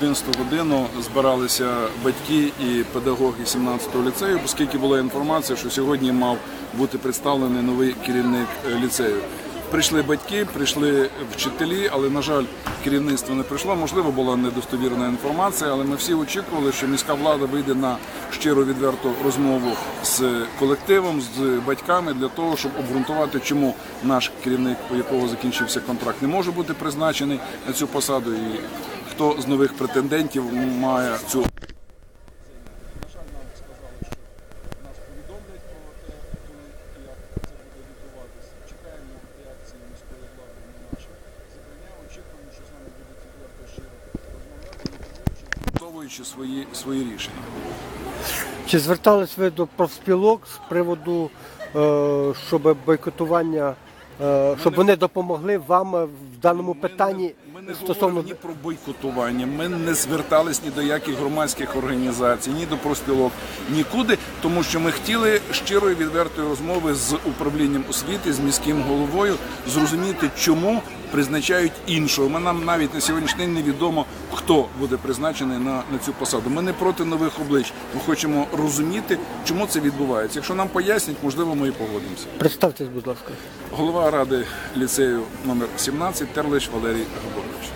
11 годину збиралися батьки і педагоги 17-го ліцею, оскільки була інформація, що сьогодні мав бути представлений новий керівник е, ліцею. Прийшли батьки, прийшли вчителі, але на жаль, керівництво не прийшло. Можливо, була недостовірна інформація, але ми всі очікували, що міська влада вийде на щиро відверту розмову з колективом, з батьками для того, щоб обґрунтувати, чому наш керівник, у якого закінчився контракт, не може бути призначений на цю посаду, і хто з нових претендентів має цю свої, свої рішення. Чи звертались ви до профспілок з приводу, е, щоб бойкотування, щоб вони допомогли вам е, в даному питанні Ми не стосовно ні про бойкотування. Ми не звертались ні до яких громадських організацій, ні до профспілок, нікуди, тому що ми хотіли щирої відвертої розмови з управлінням освіти, з міським головою, зрозуміти, чому призначають іншого. Ми нам навіть на сьогоднішній день невідомо, хто буде призначений на, на цю посаду. Ми не проти нових облич. Ми хочемо розуміти, чому це відбувається. Якщо нам пояснять, можливо, ми і погодимося. представтесь, будь ласка. Голова ради ліцею номер 17 Терлич Валерій Габорович.